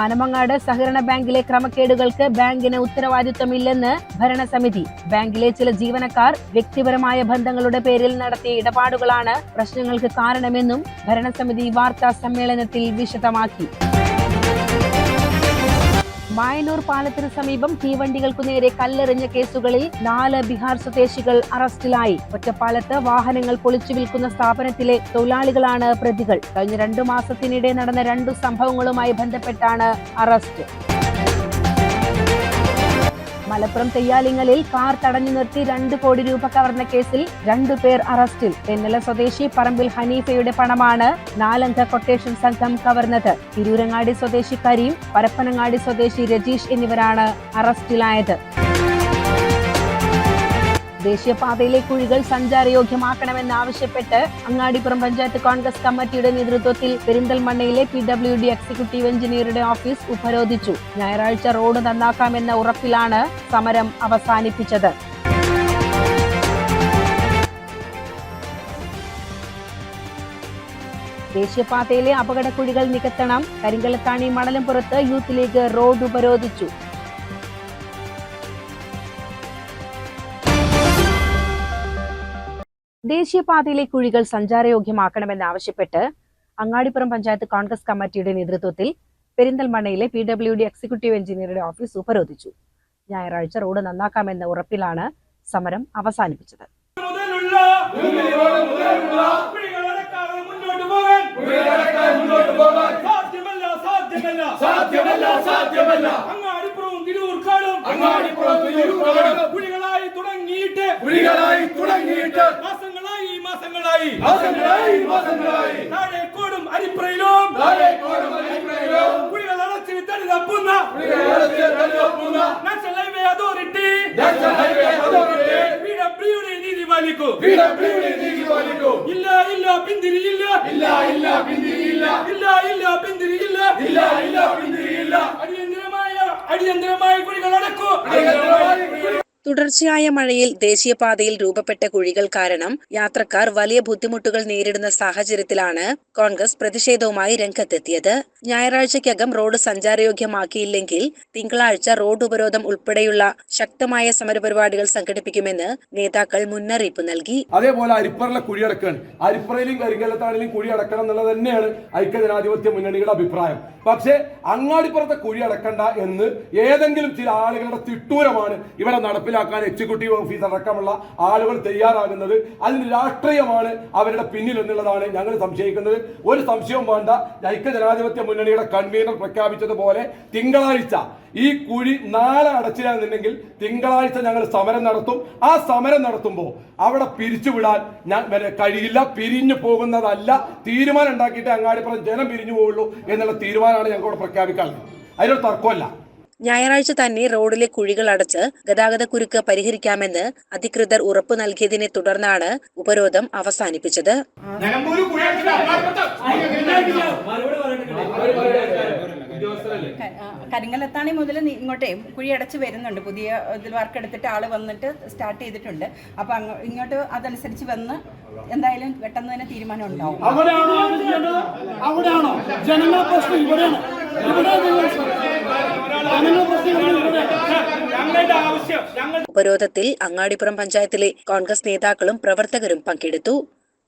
ആനമങ്ങാട് സഹകരണ ബാങ്കിലെ ക്രമക്കേടുകൾക്ക് ബാങ്കിന് ഉത്തരവാദിത്വമില്ലെന്ന് ഭരണസമിതി. ബാങ്കിലെ ചില ജീവനക്കാർ വ്യക്തിപരമായ ബന്ധങ്ങളുടെ പേരിൽ നടത്തിയ ഇടപാടുകളാണ് പ്രശ്നങ്ങൾക്ക് കാരണമെന്നും ഭരണസമിതി വാർത്താ സമ്മേളനത്തിൽ വിശദമാക്കി. മായനൂർ പാലത്തിന് സമീപം തീവണ്ടികൾക്കു നേരെ കല്ലെറിഞ്ഞ കേസുകളിൽ നാല് ബിഹാർ സ്വദേശികൾ അറസ്റ്റിലായി. ഒറ്റപ്പാലത്ത് വാഹനങ്ങൾ പൊളിച്ചു വിൽക്കുന്ന സ്ഥാപനത്തിലെ തൊഴിലാളികളാണ് പ്രതികൾ. കഴിഞ്ഞ രണ്ടു മാസത്തിനിടെ നടന്ന രണ്ടു സംഭവങ്ങളുമായി ബന്ധപ്പെട്ടാണ് അറസ്റ്റ്. മലപ്പുറം തെയ്യാലിങ്ങലിൽ കാർ തടഞ്ഞു നിർത്തി രണ്ട് കോടി രൂപ കവർന്ന കേസിൽ രണ്ടു പേർ അറസ്റ്റിൽ. തെന്നല സ്വദേശി പറമ്പിൽ ഹനീഫയുടെ പണമാണ് നാലംഗ കൊട്ടേഷൻ സംഘം കവർന്നത്. തിരൂരങ്ങാടി സ്വദേശി കരീം പരപ്പനങ്ങാടി സ്വദേശി രജീഷ് എന്നിവരാണ് അറസ്റ്റിലായത്. ദേശീയപാതയിലെ കുഴികൾ സഞ്ചാരയോഗ്യമാക്കണമെന്നാവശ്യപ്പെട്ട് അങ്ങാടിപ്പുറം പഞ്ചായത്ത് കോൺഗ്രസ് കമ്മിറ്റിയുടെ നേതൃത്വത്തിൽ പെരിന്തൽമണ്ണയിലെ പി ഡബ്ല്യു ഡി എക്സിക്യൂട്ടീവ് എഞ്ചിനീയറുടെ ഓഫീസ് ഉപരോധിച്ചു. ഞായറാഴ്ച റോഡ് നന്നാക്കാമെന്ന ഉറപ്പിലാണ് സമരം അവസാനിപ്പിച്ചത്. ദേശീയപാതയിലെ അപകടക്കുഴികൾ നികത്തണം. കരിങ്കലത്താണി മണലും പുറത്ത് യൂത്ത് ലീഗ് റോഡ് ഉപരോധിച്ചു. ദേശീയപാതയിലെ കുഴികൾ സഞ്ചാരയോഗ്യമാക്കണമെന്നാവശ്യപ്പെട്ട് അങ്ങാടിപ്പുറം പഞ്ചായത്ത് കോൺഗ്രസ് കമ്മിറ്റിയുടെ നേതൃത്വത്തിൽ പെരിന്തൽമണ്ണയിലെ പി ഡബ്ല്യു ഡി എക്സിക്യൂട്ടീവ് എഞ്ചിനീയറുടെ ഓഫീസ് ഉപരോധിച്ചു ഞായറാഴ്ച റോഡ് നന്നാക്കാമെന്ന ഉറപ്പിലാണ് സമരം അവസാനിപ്പിച്ചത് മുന്നോട്ട് പോകാൻ സാധ്യമല്ല. സാധ്യമല്ല സാധ്യമല്ല. അങ്ങാടിപ്പുറവും തിരൂർക്കാടും അങ്ങാടിപ്പുറം തിരൂർക്കാടും. കുഴികളായി തുടങ്ങിയിട്ട് കുഴികളായി തുടങ്ങിയിട്ട് മാസങ്ങളായി മാസങ്ങളായി. മാസങ്ങളായി മാസങ്ങളായി. താഴേക്കോടും അരിപ്രയിലും താഴേക്കോടും അരിപ്രയിലും കുഴികൾ അടച്ച് തടി തപ്പുന്ന കുഴികൾ തുടർച്ചയായ മഴയിൽ ദേശീയപാതയിൽ രൂപപ്പെട്ട കുഴികൾ കാരണം യാത്രക്കാർ വലിയ ബുദ്ധിമുട്ടുകൾ നേരിടുന്ന സാഹചര്യത്തിലാണ് കോൺഗ്രസ് പ്രതിഷേധവുമായി രംഗത്തെത്തിയത്. ഞായറാഴ്ചയ്ക്കകം റോഡ് സഞ്ചാരയോഗ്യമാക്കിയില്ലെങ്കിൽ തിങ്കളാഴ്ച റോഡ് ഉപരോധം ഉൾപ്പെടെയുള്ള ശക്തമായ സമരപരിപാടികൾ സംഘടിപ്പിക്കുമെന്ന് നേതാക്കൾ മുന്നറിയിപ്പ് നൽകി. അതേപോലെ അരിപ്പറിലെ കുഴിയടക്കാണ് അരിപ്പറയിലും കരിങ്കലത്താണെങ്കിലും കുഴി അടക്കണം എന്നുള്ളത് തന്നെയാണ് ഐക്യ ജനാധിപത്യ മുന്നണിയുടെ അഭിപ്രായം. പക്ഷേ അങ്ങാടിപ്പുറത്തെ കുഴി അടക്കണ്ട എന്ന് ഏതെങ്കിലും ചില ആളുകളുടെ തിട്ടൂരമാണ് ഇവിടെ നടപ്പിലാക്കാൻ എക്സിക്യൂട്ടീവ് ഓഫീസ് അടക്കമുള്ള ആളുകൾ തയ്യാറാകുന്നത് അതിന് രാഷ്ട്രീയമാണ് അവരുടെ പിന്നിൽ എന്നുള്ളതാണ് ഞങ്ങൾ സംശയിക്കുന്നത്. ഒരു സംശയവും വേണ്ട. ഐക്യജനാധിപത്യ മുന്നണിയുടെ കൺവീനർ പ്രഖ്യാപിച്ചതുപോലെ തിങ്കളാഴ്ച ഈ കുഴി നാളെ അടച്ചില്ലാന്നുണ്ടെങ്കിൽ തിങ്കളാഴ്ച ഞങ്ങൾ സമരം നടത്തും. ആ സമരം നടത്തുമ്പോൾ അവിടെ പിരിച്ചുവിടാൻ ഞാൻ കഴിയില്ല. പിരിഞ്ഞു പോകുന്നതല്ല. തീരുമാനം ഉണ്ടാക്കിയിട്ട് അങ്ങാടിപ്പുറം ജനം പിരിഞ്ഞു പോവുള്ളൂ എന്നുള്ള തീരുമാനമാണ് ഞങ്ങൾ ഇവിടെ പ്രഖ്യാപിക്കാറുള്ളത് അതിനൊരു തർക്കമല്ല ഞായറാഴ്ച തന്നെ റോഡിലെ കുഴികൾ അടച്ച് ഗതാഗതക്കുരുക്ക് പരിഹരിക്കാമെന്ന് അധികൃതർ ഉറപ്പ് നൽകിയതിനെ തുടർന്നാണ് ഉപരോധം അവസാനിപ്പിച്ചത്. കരിങ്കലത്താണി മുതൽ ഇങ്ങോട്ടേ കുഴി അടച്ച് വരുന്നുണ്ട്. പുതിയ ഇതിൽ വർക്ക് എടുത്തിട്ട് ആൾ വന്നിട്ട് സ്റ്റാർട്ട് ചെയ്തിട്ടുണ്ട്. അപ്പൊ ഇങ്ങോട്ട് അതനുസരിച്ച് വന്ന് എന്തായാലും പെട്ടെന്ന് തന്നെ തീരുമാനം ഉണ്ടാവും. അവിടെയാണോ പ്രശ്നം ഇവിടെയാണ്. ഉപരോധത്തിൽ അങ്ങാടിപ്പുറം പഞ്ചായത്തിലെ കോൺഗ്രസ് നേതാക്കളും പ്രവർത്തകരും പങ്കെടുത്തു.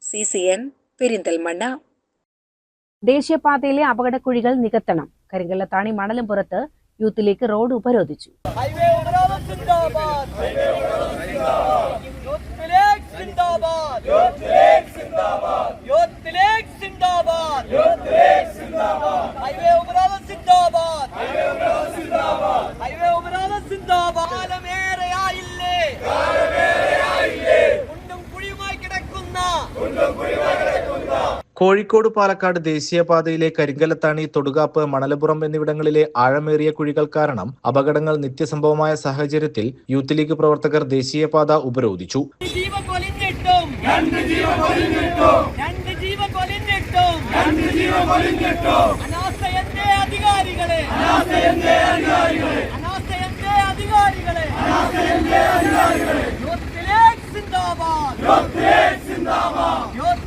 C C N Perinthalmanna. ദേശീയപാതയിലെ അപകടക്കുഴികൾ നികത്തണം. കരിങ്കല്ലത്താണി മണലും പുറത്ത് യൂത്തിലേക്ക് റോഡ് ഉപരോധിച്ചു. കിടക്കുന്ന കോഴിക്കോട് പാലക്കാട് ദേശീയപാതയിലെ കരിങ്കലത്താണി തൊടുകാപ്പ് മണലപ്പുറം എന്നിവിടങ്ങളിലെ ആഴമേറിയ കുഴികൾ കാരണം അപകടങ്ങൾ നിത്യസംഭവമായ സാഹചര്യത്തിൽ യൂത്ത് ലീഗ് പ്രവർത്തകർ ദേശീയപാത ഉപരോധിച്ചു. യൂത്ത്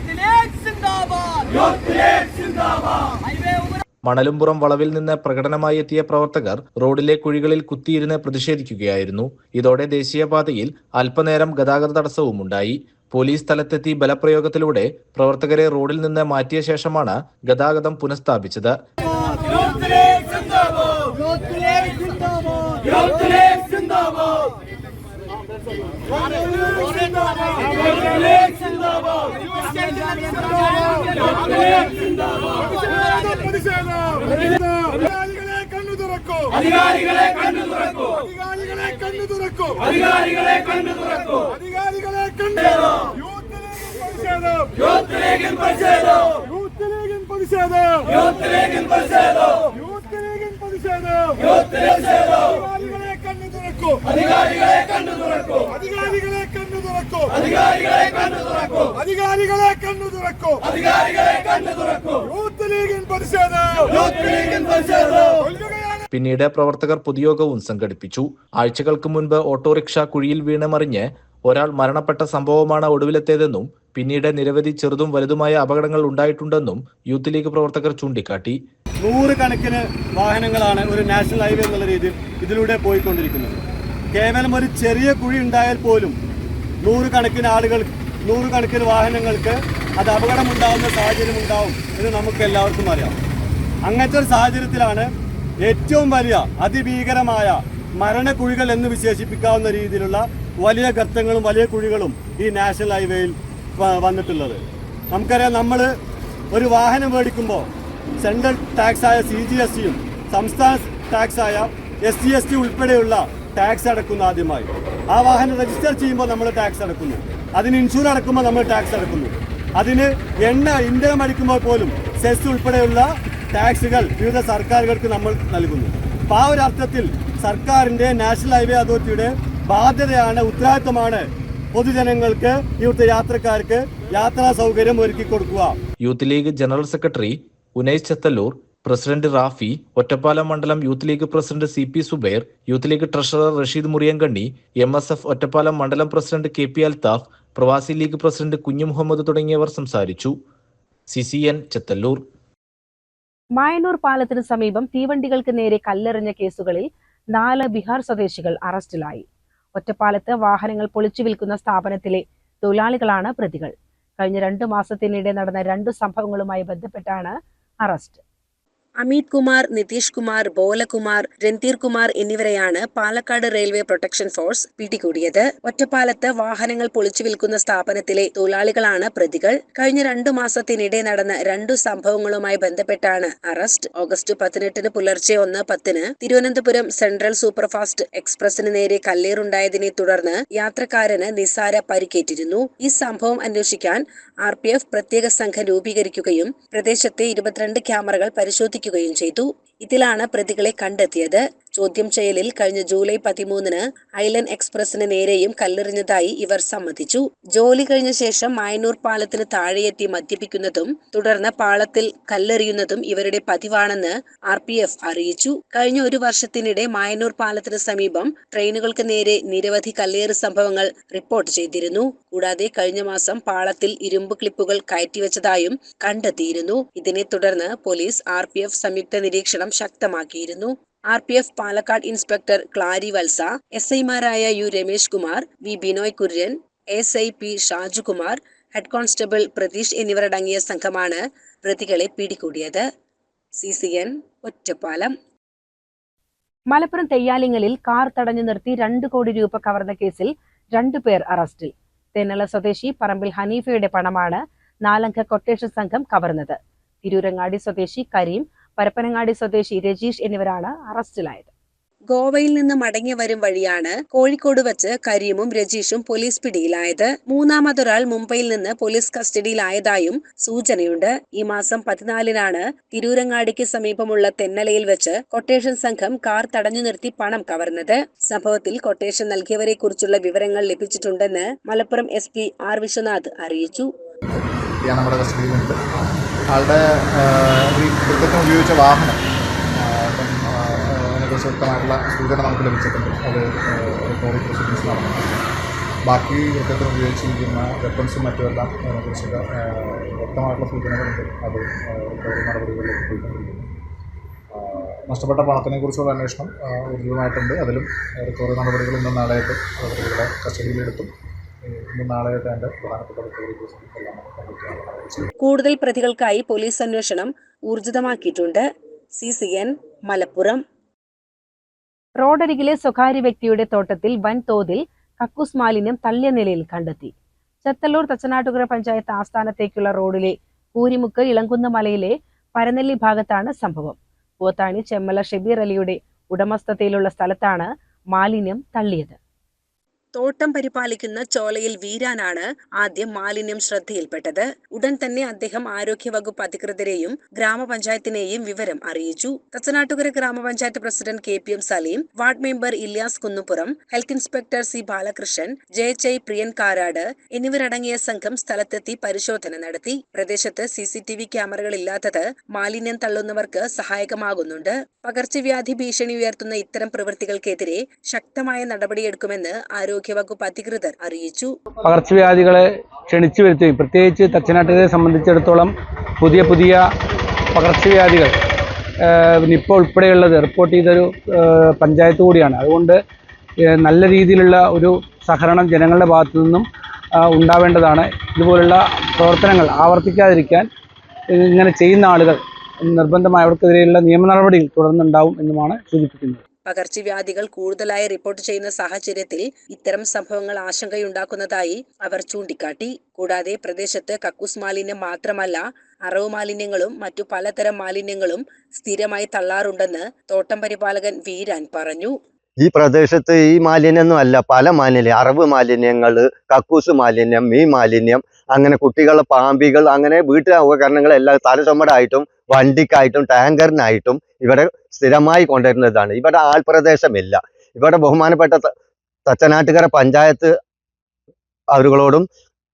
മണലുംപുറം വളവിൽ നിന്ന് പ്രകടനമായി എത്തിയ പ്രവർത്തകർ റോഡിലെ കുഴികളിൽ കുത്തിയിരുന്ന് പ്രതിഷേധിക്കുകയായിരുന്നു. ഇതോടെ ദേശീയപാതയിൽ അല്പനേരം ഗതാഗത തടസ്സവും ഉണ്ടായി. പോലീസ് സ്ഥലത്തെത്തി ബലപ്രയോഗത്തിലൂടെ പ്രവർത്തകരെ റോഡിൽ നിന്ന് മാറ്റിയ ശേഷമാണ് ഗതാഗതം പുനഃസ്ഥാപിച്ചത്. യൂത്ത് അധികാരികളെ കണ്ണു തുറക്കൂ. അധികാരികളെ കണ്ണു തുറക്കൂ. അധികാരികളെ കണ്ണു തുറക്കൂ അധികാരികളെ കണ്ണു തുറക്കൂ അധികാരികളെ കണ്ണു യൂത്ത് ലീഗിൻ പ്രതിഷേധം യൂത്ത് ലീഗിൻ പ്രതിഷേധം യൂത്ത് ലീഗിൻ പ്രതിഷേധം യൂത്ത് ലീഗിൻ പ്രതിഷേധം യൂത്ത് ലീഗിൻ പ്രതിഷേധം യൂത്ത് കണ്ണു തുറക്കൂ. അധികാരികളെ കണ്ണു തുറക്കൂ. അധികാരികളെ കണ്ണു തുറക്കൂ. അധികാരികളെ കണ്ണു തുറക്കൂ. അധികാരികളെ കണ്ണു തുറക്കൂ. അധികാരികളെ കണ്ണു തുറക്കൂ. യൂത്ത് ലീഗിൻ പരിശോധന. യൂത്ത് ലീഗിൻ പരിശോധന. പിന്നീട് പ്രവർത്തകർ പൊതുയോഗവും സംഘടിപ്പിച്ചു. ആഴ്ചകൾക്ക് മുൻപ് ഓട്ടോറിക്ഷ കുഴിയിൽ വീണമറിഞ്ഞ് ഒരാൾ മരണപ്പെട്ട സംഭവമാണ് ഒടുവിലെത്തേതെന്നും പിന്നീട് നിരവധി ചെറുതും വലുതുമായ അപകടങ്ങൾ ഉണ്ടായിട്ടുണ്ടെന്നും യൂത്ത് ലീഗ് പ്രവർത്തകർ ചൂണ്ടിക്കാട്ടി. നൂറുകണക്കിന് വാഹനങ്ങളാണ് ഒരു നാഷണൽ ഹൈവേ എന്നുള്ള രീതിയിൽ ഇതിലൂടെ പോയിക്കൊണ്ടിരിക്കുന്നത്. കേവലം ഒരു ചെറിയ കുഴി ഉണ്ടായാൽ പോലും നൂറുകണക്കിന് ആളുകൾ നൂറുകണക്കിന് വാഹനങ്ങൾക്ക് അത് അപകടമുണ്ടാകുന്ന സാഹചര്യം ഉണ്ടാവും എന്ന് നമുക്ക് എല്ലാവർക്കും അറിയാം. അങ്ങനത്തെ ഒരു സാഹചര്യത്തിലാണ് ഏറ്റവും വലിയ അതിഭീകരമായ മരണക്കുഴികൾ എന്ന് വിശേഷിപ്പിക്കാവുന്ന രീതിയിലുള്ള വലിയ ഗർത്തങ്ങളും വലിയ കുഴികളും ഈ നാഷണൽ ഹൈവേയിൽ വന്നിട്ടുള്ളത്. നമുക്കറിയാം നമ്മൾ ഒരു വാഹനം മേടിക്കുമ്പോൾ സെൻട്രൽ ടാക്സ് ആയ സി ജി എസ് ടിയും സംസ്ഥാന ടാക്സ് ആയ എസ് ജി എസ് ടി ഉൾപ്പെടെയുള്ള ടാക്സ് അടക്കുന്നു ആദ്യമായി. ആ വാഹനം രജിസ്റ്റർ ചെയ്യുമ്പോൾ നമ്മൾ ടാക്സ് അടക്കുന്നു. അതിന് ഇൻഷുർ അടക്കുമ്പോൾ നമ്മൾ ടാക്സ് അടക്കുന്നു. അതിന് എണ്ണ ഇന്ധനം അടിക്കുമ്പോൾ പോലും സെസ് ഉൾപ്പെടെയുള്ള ടാക്സുകൾ വിവിധ സർക്കാരുകൾക്ക് നമ്മൾ നൽകുന്നു. അപ്പോൾ ആ ഒരു അർത്ഥത്തിൽ സർക്കാരിന്റെ നാഷണൽ ഹൈവേ അതോറിറ്റിയുടെ ബാധ്യതയാണ് ഉത്തരവാദിത്തമാണ് പൊതുജനങ്ങൾക്ക് ഇവിടുത്തെ യാത്രക്കാർക്ക് യാത്രാ സൗകര്യം ഒരുക്കി കൊടുക്കുക. Youth league general secretary Unais Chathallur president Rafi Ottapalam മണ്ഡലം youth league president C P Zubair youth league treasurer Rasheed Muriyankanni M S F Ottapalam മണ്ഡലം പ്രസിഡന്റ് കെ പി അൽത്താഫ് പ്രവാസി ലീഗ് പ്രസിഡന്റ് കുഞ്ഞു മുഹമ്മദ് തുടങ്ങിയവർ സംസാരിച്ചു. C C N Chathallur. Mayanur പാലത്തിന് സമീപം തീവണ്ടികൾക്ക് നേരെ കല്ലെറിഞ്ഞ കേസുകളിൽ നാല് ബീഹാർ സ്വദേശികൾ അറസ്റ്റിലായി. ഒറ്റപ്പാലത്ത് വാഹനങ്ങൾ പൊളിച്ചു വിൽക്കുന്ന സ്ഥാപനത്തിലെ തൊഴിലാളികളാണ് പ്രതികൾ. കഴിഞ്ഞ രണ്ടു മാസത്തിനിടെ നടന്ന രണ്ടു സംഭവങ്ങളുമായി ബന്ധപ്പെട്ടാണ് അറസ്റ്റ്. അമിത് കുമാർ നിതീഷ് കുമാർ ബോലകുമാർ രൺധീർ കുമാർ എന്നിവരെയാണ് പാലക്കാട് റെയിൽവേ പ്രൊട്ടക്ഷൻ ഫോഴ്സ് പിടികൂടിയത്. ഒറ്റപ്പാലത്ത് വാഹനങ്ങൾ പൊളിച്ചു വിൽക്കുന്ന സ്ഥാപനത്തിലെ തൊഴിലാളികളാണ് പ്രതികൾ. കഴിഞ്ഞ രണ്ടു മാസത്തിനിടെ നടന്ന രണ്ടു സംഭവങ്ങളുമായി ബന്ധപ്പെട്ടാണ് അറസ്റ്റ്. ഓഗസ്റ്റ് പതിനെട്ടിന് പുലർച്ചെ ഒന്ന് പത്തിന് തിരുവനന്തപുരം സെൻട്രൽ സൂപ്പർഫാസ്റ്റ് എക്സ്പ്രസിന് നേരെ കല്ലേറുണ്ടായതിനെ തുടർന്ന് യാത്രക്കാരന് നിസാര പരിക്കേറ്റിരുന്നു. ഈ സംഭവം അന്വേഷിക്കാൻ ആർ പ്രത്യേക സംഘം രൂപീകരിക്കുകയും പ്രദേശത്തെ ഇരുപത്തിരണ്ട് ക്യാമറകൾ പരിശോധിക്കുകയും ചെയ്തു. ഇതിലാണ് പ്രതികളെ കണ്ടെത്തിയത്. ചോദ്യം ചെയ്യലിൽ കഴിഞ്ഞ ജൂലൈ പതിമൂന്നിന് ഐലൻഡ് എക്സ്പ്രസിന് നേരെയും കല്ലെറിഞ്ഞതായി ഇവർ സമ്മതിച്ചു. ജോലി കഴിഞ്ഞ ശേഷം മായനൂർ പാലത്തിന് താഴെയെത്തി മദ്യപിക്കുന്നതും തുടർന്ന് പാളത്തിൽ കല്ലെറിയുന്നതും ഇവരുടെ പതിവാണെന്ന് ആർ പി എഫ് അറിയിച്ചു. കഴിഞ്ഞ ഒരു വർഷത്തിനിടെ മായനൂർ പാലത്തിന് സമീപം ട്രെയിനുകൾക്ക് നേരെ നിരവധി കല്ലേറ് സംഭവങ്ങൾ റിപ്പോർട്ട് ചെയ്തിരുന്നു. കൂടാതെ കഴിഞ്ഞ മാസം പാളത്തിൽ ഇരുമ്പ് ക്ലിപ്പുകൾ കയറ്റിവെച്ചതായും കണ്ടെത്തിയിരുന്നു. ഇതിനെ തുടർന്ന് പോലീസ് ആർ സംയുക്ത നിരീക്ഷണം ശക്തമാക്കിയിരുന്നു. R P F Palakkad inspector Clary Valsa S ഐമാരായ U Ramesh Kumar V Binoy Kurian S I P Shajukumar head constable Pratheesh എന്നിവരടങ്ങിയ സംഘമാണ് പ്രതികളെ പിടികൂടിയത്. C C N Ottapalam. Malappuram തെയ്യാലിങ്ങലിൽ car തടഞ്ഞു നിർത്തി രണ്ട് കോടി രൂപ കവർന്ന കേസിൽ രണ്ടുപേർ അറസ്റ്റിൽ. തെന്നല സ്വദേശി പറമ്പിൽ ഹനീഫയുടെ പണമാണ് നാലംഗ കൊട്ടേഷൻ സംഘം കവർന്നത്. തിരൂരങ്ങാടി സ്വദേശി കരീം പരപ്പനങ്ങാടി സ്വദേശി രജീഷ് എന്നിവരാണ് അറസ്റ്റിലായത്. ഗോവയിൽ നിന്ന് മടങ്ങി വരും വഴിയാണ് കോഴിക്കോട് വച്ച് കരീമും രജീഷും പോലീസ് പിടിയിലായത്. മൂന്നാമതൊരാൾ മുംബൈയിൽ നിന്ന് പോലീസ് കസ്റ്റഡിയിലായതായും സൂചനയുണ്ട്. ഈ മാസം പതിനാലിനാണ് തിരൂരങ്ങാടിക്ക് സമീപമുള്ള തെന്നലയിൽ വെച്ച് കൊട്ടേഷൻ സംഘം കാർ തടഞ്ഞു നിർത്തി പണം കവർന്നത്. സംഭവത്തിൽ കൊട്ടേഷൻ നൽകിയവരെ കുറിച്ചുള്ള വിവരങ്ങൾ ലഭിച്ചിട്ടുണ്ടെന്ന് Malappuram S P R Vishwanath അറിയിച്ചു. ആളുടെ കൃത്യത്തിന് ഉപയോഗിച്ച വാഹനം അതിനെക്കുറിച്ച് വ്യക്തമായിട്ടുള്ള സൂചന നമുക്ക് ലഭിച്ചിട്ടുണ്ട്. അത് റിക്കവറി പ്രൊസീഡിങ്സ് നടന്നു ബാക്കി കൃത്യത്തിന് ഉപയോഗിച്ചിരിക്കുന്ന വെപ്പൺസും മറ്റുമെല്ലാം അതിനെക്കുറിച്ചൊക്കെ വ്യക്തമായിട്ടുള്ള സൂചനകളുണ്ട്. അത് റിക്കവറി നടപടികളിലേക്ക് പോയിക്കൊണ്ടിരിക്കുന്നു. നഷ്ടപ്പെട്ട പണത്തിനെ കുറിച്ചുള്ള അന്വേഷണം ഊർജിതമായിട്ടുണ്ട് അതിലും റിക്കവറി നടപടികൾ ഇന്നും നാളെയായിട്ട് പ്രതികളെ കസ്റ്റഡിയിലെടുത്തും. നാളെയായിട്ട് പ്രധാനപ്പെട്ട റിക്കവറി കൂടുതൽ പ്രതികൾക്കായി പോലീസ് അന്വേഷണം ഊർജിതമാക്കിയിട്ടുണ്ട്. C C N Malappuram. റോഡരികിലെ സ്വകാര്യ വ്യക്തിയുടെ തോട്ടത്തിൽ വൻതോതിൽ കക്കൂസ് മാലിന്യം തള്ളിയ നിലയിൽ കണ്ടെത്തി. ചെത്തല്ലൂർ തച്ചനാട്ടുകര പഞ്ചായത്ത് ആസ്ഥാനത്തേക്കുള്ള റോഡിലെ കൂരിമുക്ക് ഇളങ്കുന്ന മലയിലെ പരനെല്ലി ഭാഗത്താണ് സംഭവം. പോത്താണി ചെമ്മല ഷെബീർ അലിയുടെ ഉടമസ്ഥതയിലുള്ള സ്ഥലത്താണ് മാലിന്യം തള്ളിയത്. തോട്ടം പരിപാലിക്കുന്ന ചോലയിൽ വീരാനാണ് ആദ്യം മാലിന്യം ശ്രദ്ധയിൽപ്പെട്ടത്. ഉടൻ തന്നെ അദ്ദേഹം ആരോഗ്യവകുപ്പ് അധികൃതരെയും ഗ്രാമപഞ്ചായത്തിനെയും വിവരം അറിയിച്ചു. തച്ചനാട്ടുകര ഗ്രാമപഞ്ചായത്ത് president K P M Saleem ward member Ilyas Kunnupuram health inspector C Balakrishnan ജയചൈ Priyan Karad എന്നിവരടങ്ങിയ സംഘം സ്ഥലത്തെത്തി പരിശോധന നടത്തി. പ്രദേശത്ത് സി സി ടി വി ക്യാമറകൾ ഇല്ലാത്തത് മാലിന്യം തള്ളുന്നവർക്ക് സഹായകമാകുന്നുണ്ട്. പകർച്ചവ്യാധി ഭീഷണി ഉയർത്തുന്ന ഇത്തരം പ്രവൃത്തികൾക്കെതിരെ ശക്തമായ നടപടിയെടുക്കുമെന്ന് ആരോഗ്യവകുപ്പ് അധികൃതർ അറിയിച്ചു. പകർച്ചവ്യാധികളെ ക്ഷണിച്ചു വരുത്തുകയും പ്രത്യേകിച്ച് തച്ചനാട്ടുകരെ സംബന്ധിച്ചിടത്തോളം പുതിയ പുതിയ പകർച്ചവ്യാധികൾ നിപ്പ ഉൾപ്പെടെയുള്ളത് റിപ്പോർട്ട് ചെയ്തൊരു പഞ്ചായത്ത് കൂടിയാണ്. അതുകൊണ്ട് നല്ല രീതിയിലുള്ള ഒരു സഹകരണം ജനങ്ങളുടെ ഭാഗത്തു നിന്നും ഉണ്ടാവേണ്ടതാണ്. ഇതുപോലുള്ള പ്രവർത്തനങ്ങൾ ആവർത്തിക്കാതിരിക്കാൻ ഇങ്ങനെ ചെയ്യുന്ന ആളുകൾ നിർബന്ധമായി അവർക്കെതിരെയുള്ള നിയമ നടപടികൾ തുടർന്നുണ്ടാവും എന്നുമാണ് സൂചിപ്പിക്കുന്നത്. പകർച്ചവ്യാധികൾ കൂടുതലായി റിപ്പോർട്ട് ചെയ്യുന്ന സാഹചര്യത്തിൽ ഇത്തരം സംഭവങ്ങൾ ആശങ്കയുണ്ടാക്കുന്നതായി അവർ ചൂണ്ടിക്കാട്ടി. കൂടാതെ പ്രദേശത്ത് കക്കൂസ് മാലിന്യം മാത്രമല്ല അറവ് മാലിന്യങ്ങളും മറ്റു പലതരം മാലിന്യങ്ങളും സ്ഥിരമായി തള്ളാറുണ്ടെന്ന് തോട്ടം പരിപാലകൻ വീരാൻ പറഞ്ഞു. ഈ പ്രദേശത്ത് ഈ മാലിന്യമൊന്നും അല്ല. പല മാലിന്യം അറവ് മാലിന്യങ്ങൾ കക്കൂസ് മാലിന്യം മീ മാലിന്യം അങ്ങനെ കുട്ടികളുടെ പാമ്പികൾ അങ്ങനെ വീട്ടിലെ ഉപകരണങ്ങളെല്ലാം തലചുമടായിട്ടും വണ്ടിക്കായിട്ടും ടാങ്കറിനായിട്ടും ഇവിടെ സ്ഥിരമായി കൊണ്ടുവരുന്നതാണ്. ഇവിടെ ആൾപ്രദേശമില്ല. ഇവിടെ ബഹുമാനപ്പെട്ട തച്ചനാട്ടുകര പഞ്ചായത്ത് അവരുകളോടും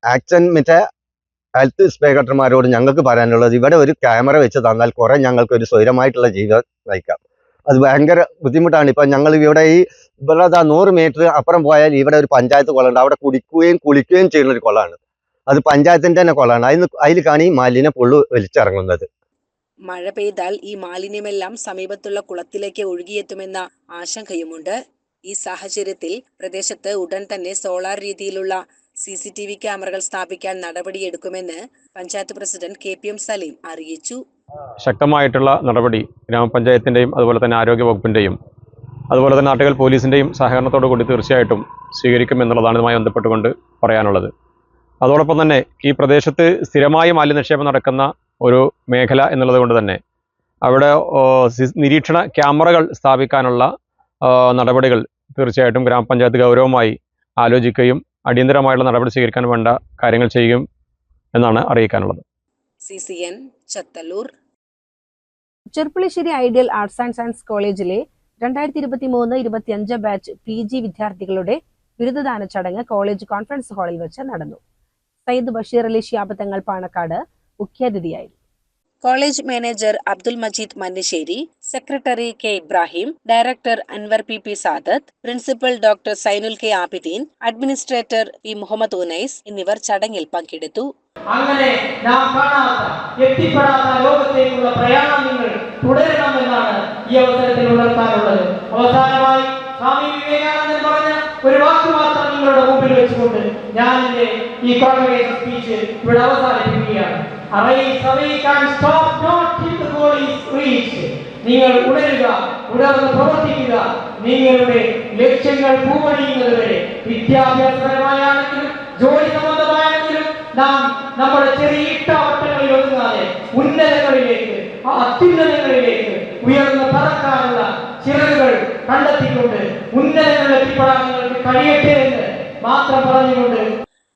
ആക്ഷൻ മറ്റേ ഹെൽത്ത് ഇൻസ്പെക്ടർമാരോടും ഞങ്ങൾക്ക് പറയാനുള്ളത് ഇവിടെ ഒരു ക്യാമറ വെച്ച് തന്നാൽ കുറെ ഞങ്ങൾക്ക് ഒരു സ്വൈരമായിട്ടുള്ള ജീവിതം നയിക്കാം. അത് ഭയങ്കര ബുദ്ധിമുട്ടാണ്. ഇപ്പൊ ഞങ്ങൾ ഇവിടെ ഈ ഇവിടെ നൂറ് മീറ്റർ അപ്പുറം പോയാൽ ഇവിടെ ഒരു പഞ്ചായത്ത് കുളമുണ്ട്. അവിടെ കുടിക്കുകയും കുളിക്കുകയും ചെയ്യുന്ന ഒരു കുളമാണ്. അത് പഞ്ചായത്തിന്റെ തന്നെ കുളമാണ്. അതിന് അതിൽ കാണി മാലിന്യ പുള്ളു വലിച്ചിറങ്ങുന്നത്. മഴ പെയ്താൽ ഈ മാലിന്യമെല്ലാം സമീപത്തുള്ള കുളത്തിലേക്ക് ഒഴുകിയെത്തുമെന്ന ആശങ്കയുമുണ്ട്. ഈ സാഹചര്യത്തിൽ പ്രദേശത്ത് ഉടൻ തന്നെ സോളാർ രീതിയിലുള്ള സി സി ടി വി ക്യാമറകൾ സ്ഥാപിക്കാൻ നടപടിയെടുക്കുമെന്ന് panchayat president K P M Saleem അറിയിച്ചു. ശക്തമായിട്ടുള്ള നടപടി ഗ്രാമപഞ്ചായത്തിന്റെയും അതുപോലെ തന്നെ ആരോഗ്യ വകുപ്പിന്റെയും അതുപോലെ തന്നെ നാട്ടുകൾ പോലീസിന്റെയും സഹകരണത്തോടു കൂടി തീർച്ചയായിട്ടും സ്വീകരിക്കും എന്നുള്ളതാണ് ഇതുമായി ബന്ധപ്പെട്ടുകൊണ്ട് പറയാനുള്ളത്. അതോടൊപ്പം തന്നെ ഈ പ്രദേശത്ത് സ്ഥിരമായി മാലിന്യ നിക്ഷേപം നടക്കുന്ന ഒരു മേഖല എന്നുള്ളത് കൊണ്ട് തന്നെ. അവിടെ നിരീക്ഷണ ക്യാമറകൾ സ്ഥാപിക്കാനുള്ള നടപടികൾ തീർച്ചയായിട്ടും ഗ്രാമപഞ്ചായത്ത് ഗൗരവമായി ആലോചിക്കുകയും അടിയന്തരമായുള്ള നടപടി സ്വീകരിക്കാൻ വേണ്ട കാര്യങ്ങൾ ചെയ്യും എന്നാണ് അറിയിക്കാനുള്ളത്. C C N Chathallur. Cherpulassery ideal arts and science കോളേജിലെ രണ്ടായിരത്തി ഇരുപത്തി മൂന്ന് ഇരുപത്തിയഞ്ച് ബാച്ച് പി ജി വിദ്യാർത്ഥികളുടെ ബിരുദദാന ചടങ്ങ് കോളേജ് കോൺഫറൻസ് ഹാളിൽ വെച്ച് നടന്നു. Sayyid Basheer Ali ഷിയാബത്തങ്ങൾ Panakkad മുഖ്യാതിഥിയായിരുന്നു. College manager Abdul Majeed Mannissery secretary K Ibrahim director Anwar P P Sadath principal doctor Sainul K Abideen administrator P Muhammad Unais എന്നിവർ ചടങ്ങിൽ പങ്കെടുത്തു. അങ്ങനെ നാം കാണാത്ത എത്തിപ്പെടാത്ത ലോകത്തേക്കുള്ള പ്രയാണം നിങ്ങൾ തുടരണമെന്നാണ് ഈ അവസരത്തിൽ ഉണർത്താനുള്ളത്. അവസാനമായി സ്വാമി വിവേകാനന്ദൻ പറഞ്ഞ ഒരു വാക്ക് മാത്രം നിങ്ങളുടെ മുമ്പിൽ വെച്ചുകൊണ്ട് ഞാൻ എന്റെ ഈ കോൺഗ്രസ് സ്പീച്ച് ഇവിടെ അവസാനിപ്പിക്കുകയാണ്. Arise, awake stop not till the. നിങ്ങൾ ഉണരുക ഉണർന്ന് പ്രവർത്തിക്കുക നിങ്ങളുടെ ലക്ഷ്യങ്ങൾ പൂവണിയുന്നത് വരെ വിദ്യാഭ്യാസപരമായാണെങ്കിലും ജോലി സംബന്ധമായാണെങ്കിലും നാം നമ്മുടെ ചെറിയ ഇട്ടാവട്ടങ്ങളിൽ ഒതുങ്ങാതെ ഉന്നതങ്ങളിലേക്ക് അത്യുന്നതങ്ങളിലേക്ക് ഉയർന്ന് പറക്കാനുള്ള ചിറകുകൾ കണ്ടെത്തിക്കൊണ്ട് ഉന്നതങ്ങളിൽ എത്തിപ്പെടാൻ നിങ്ങൾക്ക് കഴിയട്ടെ എന്ന് മാത്രം പറഞ്ഞുകൊണ്ട്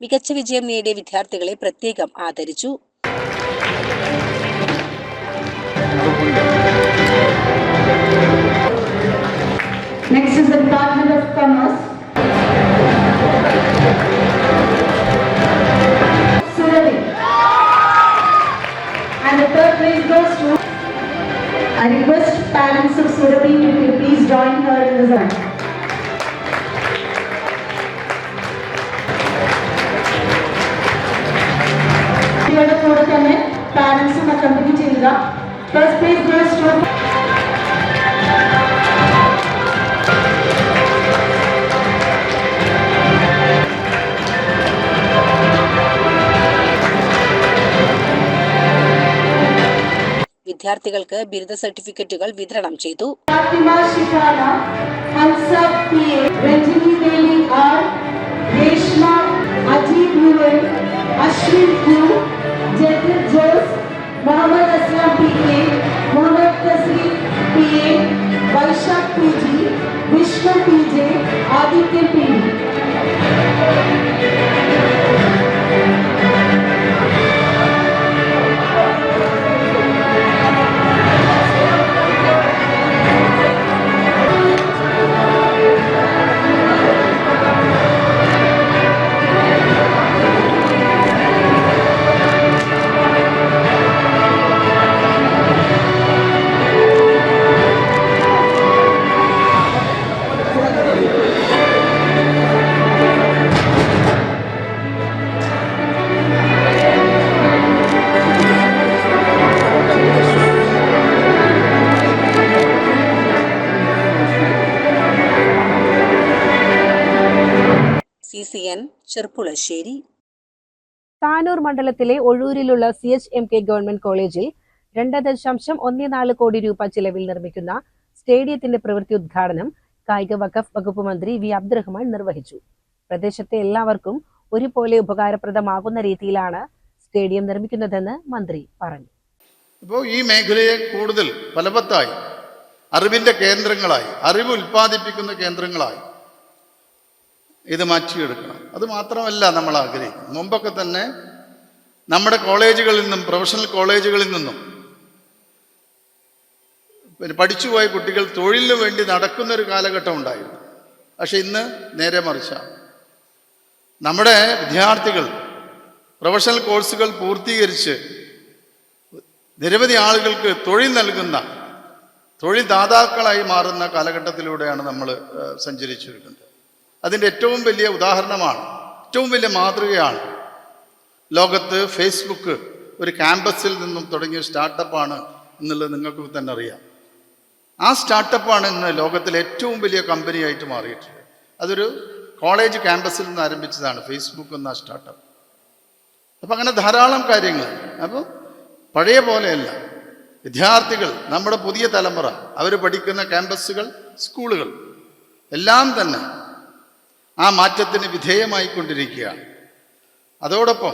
മികച്ച വിജയം നേടിയ വിദ്യാർത്ഥികളെ പ്രത്യേകം ആദരിച്ചു വിദ്യാർത്ഥികൾക്ക് ബിരുദ സർട്ടിഫിക്കറ്റുകൾ വിതരണം ചെയ്തു. Fatima N Cherpulassery. താനൂർ മണ്ഡലത്തിലെ ഒഴൂരിലുള്ള C H M K government കോളേജിൽ രണ്ട് ദശാംശം ഒന്നേ നാല് കോടി രൂപ ചിലവിൽ നിർമ്മിക്കുന്ന സ്റ്റേഡിയത്തിന്റെ പ്രവൃത്തി ഉദ്ഘാടനം കായിക വഖഫ് വകുപ്പ് മന്ത്രി വി അബ്ദുറഹ്മാൻ നിർവഹിച്ചു. പ്രദേശത്തെ എല്ലാവർക്കും ഒരുപോലെ ഉപകാരപ്രദമാകുന്ന രീതിയിലാണ് സ്റ്റേഡിയം നിർമ്മിക്കുന്നതെന്ന് മന്ത്രി പറഞ്ഞു. ഇപ്പോൾ ഈ മേഖലയെ കൂടുതൽ ഫലവത്തായി അറിവിന്റെ കേന്ദ്രങ്ങളായി അറിവ് ഉൽപ്പാദിപ്പിക്കുന്ന കേന്ദ്രങ്ങളായി ഇത് മാറ്റിയെടുക്കണം. അത് മാത്രമല്ല നമ്മൾ ആഗ്രഹിക്കുന്നത്. മുമ്പൊക്കെ തന്നെ നമ്മുടെ കോളേജുകളിൽ നിന്നും പ്രൊഫഷണൽ കോളേജുകളിൽ നിന്നും പിന്നെ പഠിച്ചുപോയ കുട്ടികൾ തൊഴിലിന് വേണ്ടി നടക്കുന്ന ഒരു കാലഘട്ടം ഉണ്ടായിരുന്നു. പക്ഷെ ഇന്ന് നേരെ മറിച്ചാണ് നമ്മുടെ വിദ്യാർത്ഥികൾ പ്രൊഫഷണൽ കോഴ്സുകൾ പൂർത്തീകരിച്ച് നിരവധി ആളുകൾക്ക് തൊഴിൽ നൽകുന്ന തൊഴിൽ ദാതാക്കളായി മാറുന്ന കാലഘട്ടത്തിലൂടെയാണ് നമ്മൾ സഞ്ചരിച്ചിരിക്കുന്നത്. അതിന്റെ ഏറ്റവും വലിയ ഉദാഹരണമാണ് ഏറ്റവും വലിയ മാതൃകയാണ്. ലോകത്ത് ഫേസ്ബുക്ക് ഒരു ക്യാമ്പസിൽ നിന്നും തുടങ്ങിയ സ്റ്റാർട്ടപ്പാണ് എന്നുള്ളത് നിങ്ങൾക്ക് തന്നെ അറിയാം. ആ സ്റ്റാർട്ടപ്പാണ് ഇന്ന് ലോകത്തിലെ ഏറ്റവും വലിയ കമ്പനിയായിട്ട് മാറിയിട്ടുള്ളത്. അതൊരു കോളേജ് ക്യാമ്പസിൽ നിന്ന് ആരംഭിച്ചതാണ് ഫേസ്ബുക്ക് എന്ന സ്റ്റാർട്ടപ്പ്. അപ്പം അങ്ങനെ ധാരാളം കാര്യങ്ങൾ. അപ്പോൾ പഴയ പോലെയല്ല. വിദ്യാർത്ഥികൾ നമ്മുടെ പുതിയ തലമുറ അവർ പഠിക്കുന്ന ക്യാമ്പസുകൾ സ്കൂളുകൾ എല്ലാം തന്നെ ആ മാറ്റത്തിന് വിധേയമായിക്കൊണ്ടിരിക്കുകയാണ്. അതോടൊപ്പം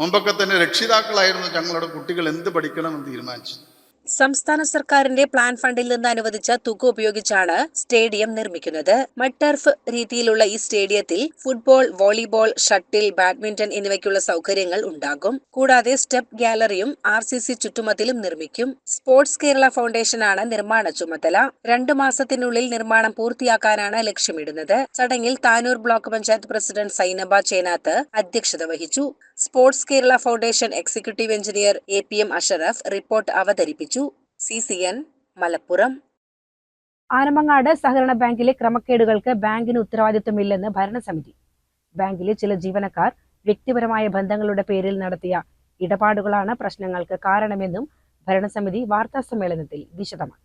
മുമ്പൊക്കെ തന്നെ രക്ഷിതാക്കളായിരുന്നു ഞങ്ങളുടെ കുട്ടികൾ എന്ത് പഠിക്കണമെന്ന് തീരുമാനിച്ചത് സംസ്ഥാന സർക്കാരിന്റെ പ്ലാൻ ഫണ്ടിൽ നിന്ന് അനുവദിച്ച തുക ഉപയോഗിച്ചാണ് സ്റ്റേഡിയം നിർമ്മിക്കുന്നത്. മട്ടർഫ് രീതിയിലുള്ള ഈ സ്റ്റേഡിയത്തിൽ ഫുട്ബോൾ വോളിബോൾ ഷട്ടിൽ ബാഡ്മിന്റൺ എന്നിവയ്ക്കുള്ള സൗകര്യങ്ങൾ ഉണ്ടാകും. കൂടാതെ സ്റ്റെപ്പ് ഗാലറിയും ആർ സി സി ചുറ്റുമതിലും നിർമ്മിക്കും. സ്പോർട്സ് കേരള ഫൗണ്ടേഷനാണ് നിർമ്മാണ ചുമതല. രണ്ടു മാസത്തിനുള്ളിൽ നിർമ്മാണം പൂർത്തിയാക്കാനാണ് ലക്ഷ്യമിടുന്നത്. ചടങ്ങിൽ താനൂർ ബ്ലോക്ക് പഞ്ചായത്ത് പ്രസിഡന്റ് സൈനബ ചേനാത്ത് അധ്യക്ഷത വഹിച്ചു. Sports Kerala foundation executive engineer A P M Ashraf report അവതരിപ്പിച്ചു. C C N Malappuram. Anamangad സഹകരണ ബാങ്കിലെ ക്രമക്കേടുകൾക്ക് ബാങ്കിന് ഉത്തരവാദിത്വമില്ലെന്ന് ഭരണസമിതി. ബാങ്കിലെ ചില ജീവനക്കാർ വ്യക്തിപരമായ ബന്ധങ്ങളുടെ പേരിൽ നടത്തിയ ഇടപാടുകളാണ് പ്രശ്നങ്ങൾക്ക് കാരണമെന്നും ഭരണസമിതി വാർത്താ സമ്മേളനത്തിൽ വിശദമാക്കി.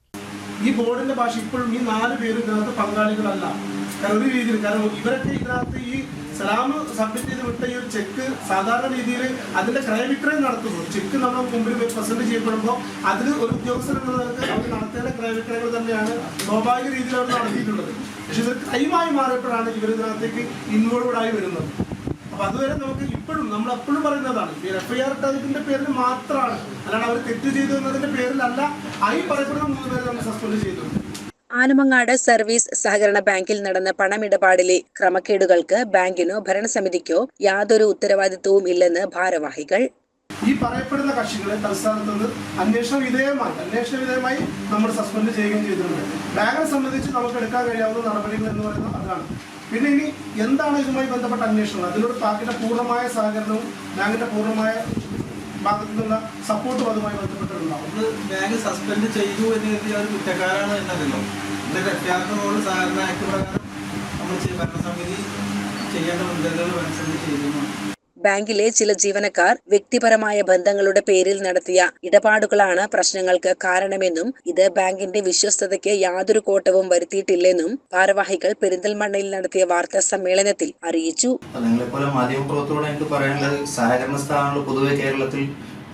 ഈ ബോർഡിന്റെ ഭാഷ ഇപ്പോഴും ഈ നാല് പേര് ഇതിനകത്ത് പങ്കാളികളല്ല. കാരണം ഒരു രീതിയിൽ കാരണം ഇവരൊക്കെ ഇതിനകത്ത് ഈ സലാം സബ്മിറ്റ് ചെയ്ത് വിട്ട ഈ ഒരു ചെക്ക് സാധാരണ രീതിയിൽ അതിന്റെ ക്രയവിക്രയം നടത്തുന്നു. ചെക്ക് നമ്മൾ മുമ്പിൽ പ്രസന്റ് ചെയ്യപ്പെടുമ്പോൾ അതിൽ ഒരു ഉദ്യോഗസ്ഥർ എന്നുള്ളവർക്ക് അവർ നടത്തേണ്ട ക്രയവിക്രയങ്ങൾ തന്നെയാണ് സ്വാഭാവിക രീതിയിൽ അവർ നടത്തിയിട്ടുള്ളത്. പക്ഷെ ഇത് ക്രൈമായി മാറിയപ്പോഴാണ് ഇവർ ഇതിനകത്തേക്ക് ഇൻവോൾവഡ് ആയി വരുന്നത്. അപ്പൊ അതുവരെ നമുക്ക് ഇപ്പോഴും നമ്മൾ എപ്പോഴും പറയുന്നതാണ് ഈ എഫ് ഐ ആർ ഇട്ടതിന്റെ പേരിൽ മാത്രമാണ്. അല്ലാണ്ട് അവർ തെറ്റ് ചെയ്തു എന്നതിന്റെ പേരിലല്ല ആയി പറയപ്പെടുന്ന മൂന്ന് പേരെ നമ്മൾ സസ്പെൻഡ് ചെയ്തിട്ടുണ്ട് ആനമങ്ങാട് സർവീസ് സഹകരണ ബാങ്കിൽ നടന്ന പണമിടപാടിലെ ക്രമക്കേടുകൾക്ക് ബാങ്കിനോ ഭരണസമിതിക്കോ യാതൊരു ഉത്തരവാദിത്വവും ഇല്ലെന്ന് ഭാരവാഹികൾ. ഈ പറയപ്പെടുന്ന കക്ഷികളെ തൽസ്ഥാനത്തുനിന്ന് അന്വേഷണ വിധേയമായി അന്വേഷണ വിധേയമായി നമ്മൾ സസ്പെൻഡ് ചെയ്യുകയും ചെയ്തിട്ടുണ്ട്. ബാങ്കിനെ സംബന്ധിച്ച് നമുക്ക് എടുക്കാൻ കഴിയാവുന്ന നടപടികൾ എന്ന് പറയുന്നത് അതാണ്. പിന്നെ ഇനി എന്താണ് ഇതുമായി ബന്ധപ്പെട്ട അന്വേഷണം? അതിനോട് പാർട്ടിയുടെ പൂർണമായ സഹകരണവും ബാങ്കിന്റെ പൂർണമായ ഭാഗത്തു നിന്നുള്ള സപ്പോർട്ടും അതുമായി ബന്ധപ്പെട്ടിട്ടുണ്ടാവും. ഒന്ന് ബാങ്ക് സസ്പെൻഡ് ചെയ്തു എന്ന് കരുതി അവർ കുറ്റക്കാരാണ് എന്നതല്ലോ ഇത് രക്ഷാർത്ഥനോട് സഹകരണ ആക്ട് പ്രകാരം നമ്മൾ ഭരണസമിതി ചെയ്യേണ്ട മുൻകരുതലുകൾ ഭരണസമിതി ചെയ്തിരുന്നു ബാങ്കിലെ ചില ജീവനക്കാർ വ്യക്തിപരമായ ബന്ധങ്ങളുടെ പേരിൽ നടത്തിയ ഇടപാടുകളാണ് പ്രശ്നങ്ങൾക്ക് കാരണമെന്നും ഇത് ബാങ്കിന്റെ വിശ്വസ്തതയ്ക്ക് യാതൊരു കോട്ടവും വരുത്തിയിട്ടില്ലെന്നും ഭാരവാഹികൾ പെരിന്തൽമണ്ണയിൽ നടത്തിയ വാർത്താ സമ്മേളനത്തിൽ അറിയിച്ചു. നിങ്ങളെപ്പോലെ മാധ്യമപ്രവർത്തകരോട് എനിക്ക് പറയാനുള്ളത് സഹകരണ സ്ഥാപനങ്ങൾ പൊതുവെ കേരളത്തിൽ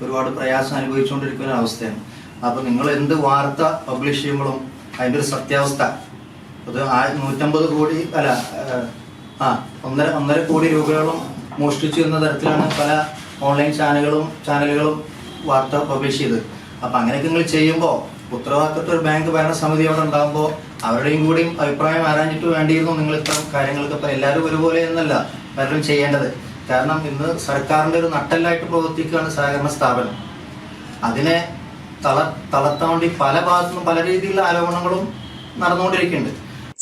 ഒരുപാട് പ്രയാസം അനുഭവിച്ചുകൊണ്ടിരിക്കുന്ന അവസ്ഥയാണ്. അപ്പോൾ നിങ്ങൾ എന്ത് വാർത്ത പബ്ലിഷ് ചെയ്യുമ്പോഴും അതിന്റെ ഒരു സത്യാവസ്ഥ. അത് നൂറ്റമ്പത് കോടി അല്ല ആ ഒന്നര ഒന്നര കോടി രൂപയോളം മോഷ്ടിച്ചു എന്ന തരത്തിലാണ് പല ഓൺലൈൻ ചാനലുകളും ചാനലുകളും വാർത്ത പബ്ലിഷ് ചെയ്തത്. അപ്പം അങ്ങനെയൊക്കെ നിങ്ങൾ ചെയ്യുമ്പോൾ ഉത്തരവാദിത്തപ്പെട്ട ഒരു ബാങ്ക് ഭരണസമിതി അവിടെ ഉണ്ടാകുമ്പോൾ അവരുടെയും കൂടിയും അഭിപ്രായം ആരാഞ്ഞിട്ട് വേണ്ടിയിരുന്നു നിങ്ങൾ ഇത്തരം കാര്യങ്ങൾക്ക് ഇപ്പം എല്ലാവരും ഒരുപോലെ എന്നല്ല പലരും ചെയ്യേണ്ടത്. കാരണം ഇന്ന് സർക്കാരിന്റെ ഒരു നട്ടല്ലായിട്ട് പ്രവർത്തിക്കുകയാണ് സഹകരണ സ്ഥാപനം. അതിനെ തള തളർത്താൻ വേണ്ടി പല ഭാഗത്തുനിന്നും പല രീതിയിലുള്ള ആരോപണങ്ങളും നടന്നുകൊണ്ടിരിക്കുന്നുണ്ട്.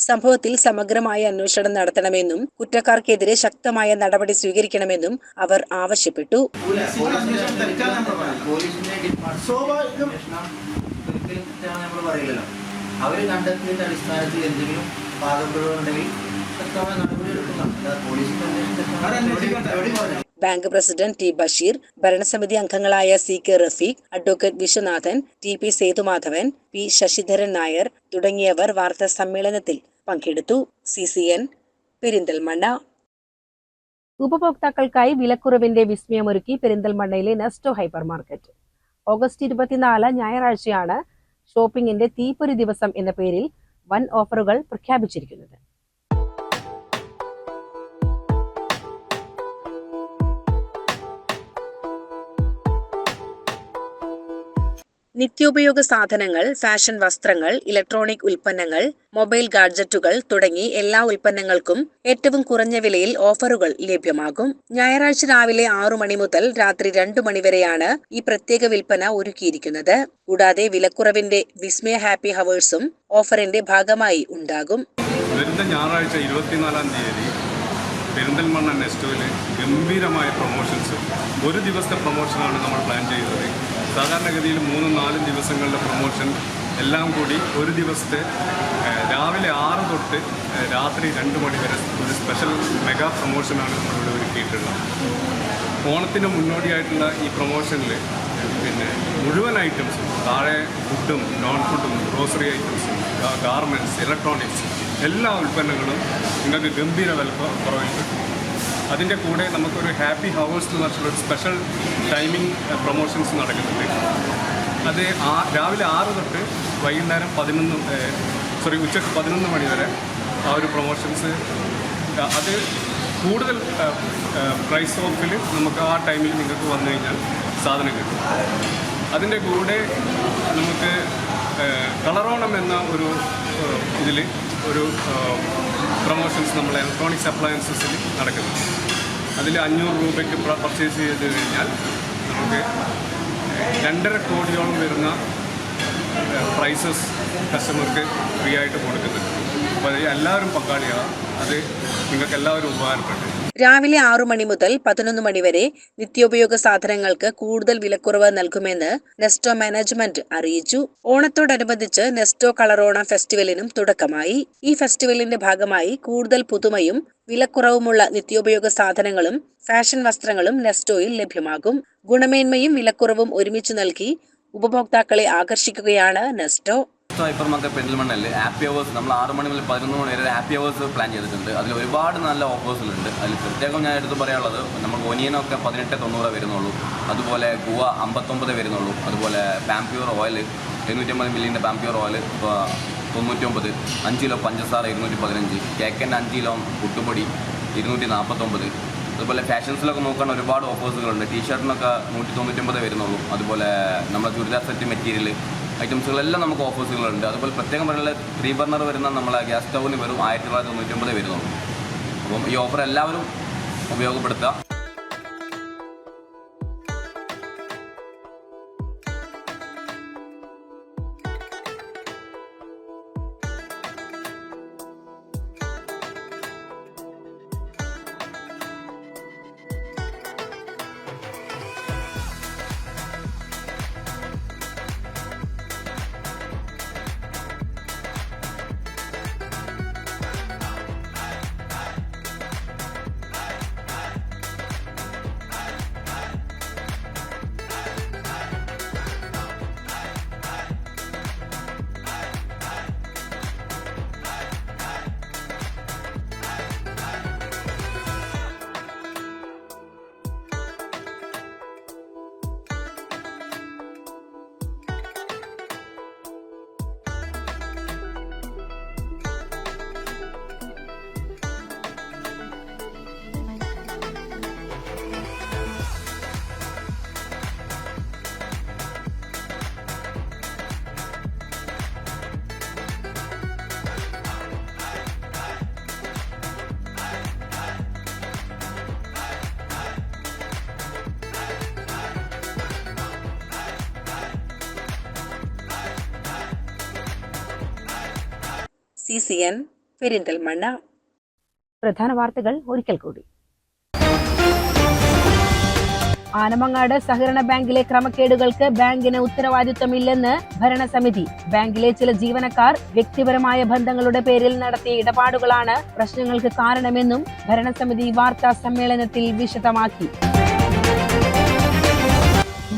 സംഭവത്തിൽ സമഗ്രമായ അന്വേഷണം നടത്തണമെന്നും കുറ്റക്കാർക്കെതിരെ ശക്തമായ നടപടി സ്വീകരിക്കണമെന്നും അവർ ആവശ്യപ്പെട്ടു. അവർ കണ്ടെത്തിയതിന്റെ അടിസ്ഥാനത്തിൽ എന്തെങ്കിലും ശക്തമായ നടപടി ബാങ്ക് പ്രസിഡന്റ് ടി ബഷീർ ഭരണസമിതി അംഗങ്ങളായ C K Rafeeq advocate Viswanathan T P Sethumadhavan P Sasidharan Nair തുടങ്ങിയവർ വാർത്താ സമ്മേളനത്തിൽ പങ്കെടുത്തു. C C N Perinthalmanna. ഉപഭോക്താക്കൾക്കായി വിലക്കുറവിന്റെ വിസ്മയമൊരുക്കി പെരിന്തൽമണ്ണയിലെ നെസ്റ്റോ ഹൈപ്പർ മാർക്കറ്റ്. ഓഗസ്റ്റ് ഇരുപത്തിനാല് ഞായറാഴ്ചയാണ് ഷോപ്പിംഗിന്റെ തീപ്പൊരി ദിവസം എന്ന പേരിൽ വൻ ഓഫറുകൾ പ്രഖ്യാപിച്ചിരിക്കുന്നത്. നിത്യോപയോഗ സാധനങ്ങൾ ഫാഷൻ വസ്ത്രങ്ങൾ ഇലക്ട്രോണിക് ഉൽപ്പന്നങ്ങൾ മൊബൈൽ ഗാഡ്ജറ്റുകൾ തുടങ്ങി എല്ലാ ഉൽപ്പന്നങ്ങൾക്കും ഏറ്റവും കുറഞ്ഞ വിലയിൽ ഓഫറുകൾ ലഭ്യമാകും. ഞായറാഴ്ച രാവിലെ ആറു മണി മുതൽ രാത്രി രണ്ടു മണിവരെയാണ് ഈ പ്രത്യേക വിൽപ്പന ഒരുക്കിയിരിക്കുന്നത്. കൂടാതെ വിലക്കുറവിന്റെ വിസ്മയ ഹാപ്പി ഹവേഴ്സും ഓഫറിന്റെ ഭാഗമായി ഉണ്ടാകും. വരുന്ന ഞായറാഴ്ച ഇരുപത്തിനാലാം തീയതി പെരിന്തൽമണ്ണ നെസ്റ്റോയിൽ ഗംഭീരമായ പ്രൊമോഷൻസ്. ഒരു ദിവസത്തെ പ്രൊമോഷനാണ് നമ്മൾ പ്ലാൻ ചെയ്തത്. സാധാരണഗതിയിൽ മൂന്നും നാലും ദിവസങ്ങളുടെ പ്രൊമോഷൻ എല്ലാം കൂടി ഒരു ദിവസത്തെ രാവിലെ ആറ് തൊട്ട് രാത്രി രണ്ട് മണി വരെ ഒരു സ്പെഷ്യൽ മെഗാ പ്രൊമോഷനാണ് നമ്മളിവിടെ ഒരുക്കിയിട്ടുള്ളത്. ഓണത്തിന് മുന്നോടിയായിട്ടുള്ള ഈ പ്രൊമോഷനിൽ പിന്നെ മുഴുവൻ ഐറ്റംസും താഴെ ഫുഡും നോൺ ഫുഡും ഗ്രോസറി ഐറ്റംസും ഗാർമെന്റ്സ് ഇലക്ട്രോണിക്സ് എല്ലാ ഉൽപ്പന്നങ്ങളും നിങ്ങൾക്ക് ഗംഭീര വില കുറവിൽ കിട്ടും അതിന്റെ കൂടെ നമുക്കൊരു ഹാപ്പി ഹവേഴ്സ് എന്ന് പറഞ്ഞിട്ടൊരു സ്പെഷ്യൽ ടൈമിംഗ് പ്രൊമോഷൻസ് നടക്കുന്നുണ്ട്. അത് ആ രാവിലെ ആറ് തൊട്ട് വൈകുന്നേരം പതിനൊന്ന് സോറി ഉച്ചയ്ക്ക് പതിനൊന്ന് മണി വരെ ആ ഒരു പ്രൊമോഷൻസ്. അത് കൂടുതൽ പ്രൈസ് ഓഫിൽ നമുക്ക് ആ ടൈമിൽ നിങ്ങൾക്ക് വന്നു കഴിഞ്ഞാൽ സാധനം കിട്ടും. അതിന്റെ കൂടെ നമുക്ക് കളറോണം എന്ന ഒരു ഇതിൽ ഒരു പ്രൊമോഷൻസ് നമ്മൾ ഇലക്ട്രോണിക്സ് അപ്ലയൻസസിൽ നടക്കുന്നു. അതിൽ അഞ്ഞൂറ് രൂപയ്ക്ക് പർച്ചേസ് ചെയ്ത് കഴിഞ്ഞാൽ നമുക്ക് രണ്ടര കോടിയോളം വരുന്ന പ്രൈസസ് കസ്റ്റമർക്ക് ഫ്രീ ആയിട്ട് കൊടുക്കുന്നുണ്ട്. അപ്പോൾ എല്ലാവരും പങ്കാളിയാണ് അത് നിങ്ങൾക്ക് എല്ലാവരും ഉപകാരപ്പെട്ടു രാവിലെ ആറു മണി മുതൽ പതിനൊന്ന് മണി വരെ നിത്യോപയോഗ സാധനങ്ങൾക്ക് കൂടുതൽ വിലക്കുറവ് നൽകുമെന്ന് നെസ്റ്റോ മാനേജ്മെന്റ് അറിയിച്ചു. ഓണത്തോടനുബന്ധിച്ച് നെസ്റ്റോ കളറോണ ഫെസ്റ്റിവലിനും തുടക്കമായി. ഈ ഫെസ്റ്റിവലിന്റെ ഭാഗമായി കൂടുതൽ പുതുമയും വിലക്കുറവുമുള്ള നിത്യോപയോഗ സാധനങ്ങളും ഫാഷൻ വസ്ത്രങ്ങളും നെസ്റ്റോയിൽ ലഭ്യമാകും. ഗുണമേന്മയും വിലക്കുറവും ഒരുമിച്ച് നൽകി ഉപഭോക്താക്കളെ ആകർഷിക്കുകയാണ് നെസ്റ്റോ. ഹൈപ്പർ മാർക്കറ്റ് പെരിന്തൽമണ്ണയിൽ ഹാപ്പി അവേഴ്സ് നമ്മൾ ആറ് മണി മുതൽ പതിനൊന്ന് മണി വരെ ഹാപ്പി അവേഴ്സ് പ്ലാൻ ചെയ്തിട്ടുണ്ട്. അതിൽ ഒരുപാട് നല്ല ഓഫേഴ്സിലുണ്ട് അതിൽ പ്രത്യേകം ഞാൻ എടുത്ത് പറയാനുള്ളത് നമ്മൾ ഒനിയനൊക്കെ പതിനെട്ട് തൊണ്ണൂറ് വരുന്നുള്ളൂ. അതുപോലെ ഗുവ അമ്പത്തൊമ്പത് വരുന്നുള്ളൂ. അതുപോലെ പാംപ്യൂർ ഓയിൽ എഴുന്നൂറ്റമ്പത് മില്ലിന്റെ പാംപ്യൂർ ഓയിൽ ഇപ്പോൾ തൊണ്ണൂറ്റൊമ്പത്. അഞ്ച് കിലോ പഞ്ചസാര ഇരുന്നൂറ്റി പതിനഞ്ച്. കേക്കന്റെ അഞ്ച് കിലോ പുട്ടുപൊടി ഇരുന്നൂറ്റി നാൽപ്പത്തൊമ്പത് അതുപോലെ ഫാഷൻസിലൊക്കെ നോക്കാൻ ഒരുപാട് ഓഫേഴ്സുകളുണ്ട്. ടീഷർട്ടിനൊക്കെ നൂറ്റി തൊണ്ണൂറ്റൊമ്പത് വരുന്നുള്ളൂ. അതുപോലെ നമ്മുടെ ചുരിദാർ സെറ്റ് മെറ്റീരിയൽ ഐറ്റംസുകളെല്ലാം നമുക്ക് ഓഫേഴ്സുകളുണ്ട്. അതുപോലെ പ്രത്യേകം പറയുന്നത് ത്രീ ബർണർ വരുന്ന നമ്മളെ ഗ്യാസ് സ്റ്റൗവിന് വെറും ആയിരത്തി തൊള്ളായിരത്തി തൊണ്ണൂറ്റൊമ്പത് വരുന്നുള്ളൂ. അപ്പം ഈ ഓഫർ എല്ലാവരും ഉപയോഗപ്പെടുത്തുക. സി സി എൻ പെരിന്തൽമണ്ണ പ്രധാന വാർത്തകൾ ഒരിക്കൽ കൂടി. ആനമങ്ങാട് സഹകരണ ബാങ്കിലെ ക്രമക്കേടുകൾക്ക് ബാങ്കിന് ഉത്തരവാദിത്വമില്ലെന്ന് ഭരണസമിതി. ബാങ്കിലെ ചില ജീവനക്കാർ വ്യക്തിപരമായ ബന്ധങ്ങളുടെ പേരിൽ നടത്തിയ ഇടപാടുകളാണ് പ്രശ്നങ്ങൾക്ക് കാരണമെന്നും ഭരണസമിതി വാർത്താ സമ്മേളനത്തിൽ വിശദമാക്കി.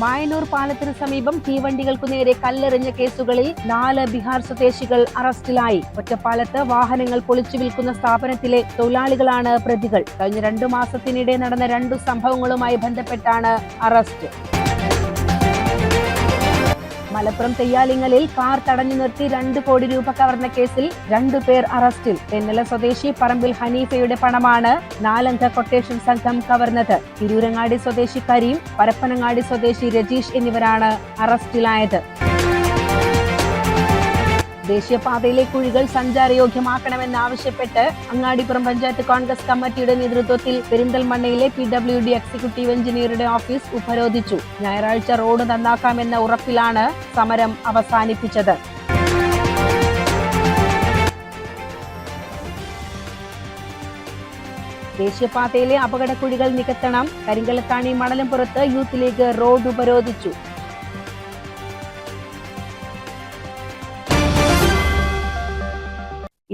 മായനൂർ പാലത്തിന് സമീപം തീവണ്ടികൾക്കു നേരെ കല്ലെറിഞ്ഞ കേസുകളിൽ നാല് ബിഹാർ സ്വദേശികൾ അറസ്റ്റിലായി. ഒറ്റപ്പാലത്ത് വാഹനങ്ങൾ പൊളിച്ചു വിൽക്കുന്ന സ്ഥാപനത്തിലെ തൊഴിലാളികളാണ് പ്രതികൾ. കഴിഞ്ഞ രണ്ടു മാസത്തിനിടെ നടന്ന രണ്ടു സംഭവങ്ങളുമായി ബന്ധപ്പെട്ടാണ് അറസ്റ്റ്. മലപ്പുറം തെയ്യാലിങ്ങലിൽ കാർ തടഞ്ഞു നിർത്തി രണ്ട് കോടി രൂപ കവർന്ന കേസിൽ രണ്ടു പേർ അറസ്റ്റിൽ. തെന്നല സ്വദേശി പറമ്പിൽ ഹനീഫയുടെ പണമാണ് നാലംഗ കൊട്ടേഷൻ സംഘം കവർന്നത്. തിരൂരങ്ങാടി സ്വദേശി കരീം പരപ്പനങ്ങാടി സ്വദേശി രജീഷ് എന്നിവരാണ് അറസ്റ്റിലായത്. ദേശീയപാതയിലെ കുഴികൾ സഞ്ചാരയോഗ്യമാക്കണമെന്നാവശ്യപ്പെട്ട് അങ്ങാടിപ്പുറം പഞ്ചായത്ത് കോൺഗ്രസ് കമ്മിറ്റിയുടെ നേതൃത്വത്തിൽ പെരിന്തൽമണ്ണയിലെ പി ഡബ്ല്യു ഡി എക്സിക്യൂട്ടീവ് എഞ്ചിനീയറുടെ ഓഫീസ് ഉപരോധിച്ചു. ഞായറാഴ്ച റോഡ് നന്നാക്കാമെന്ന ഉറപ്പിലാണ് സമരം അവസാനിപ്പിച്ചത്. ദേശീയപാതയിലെ അപകടക്കുഴികൾ നികത്തണം. കരിങ്കലത്താണി മണലും പുറത്ത് യൂത്ത് ലീഗ് റോഡ് ഉപരോധിച്ചു.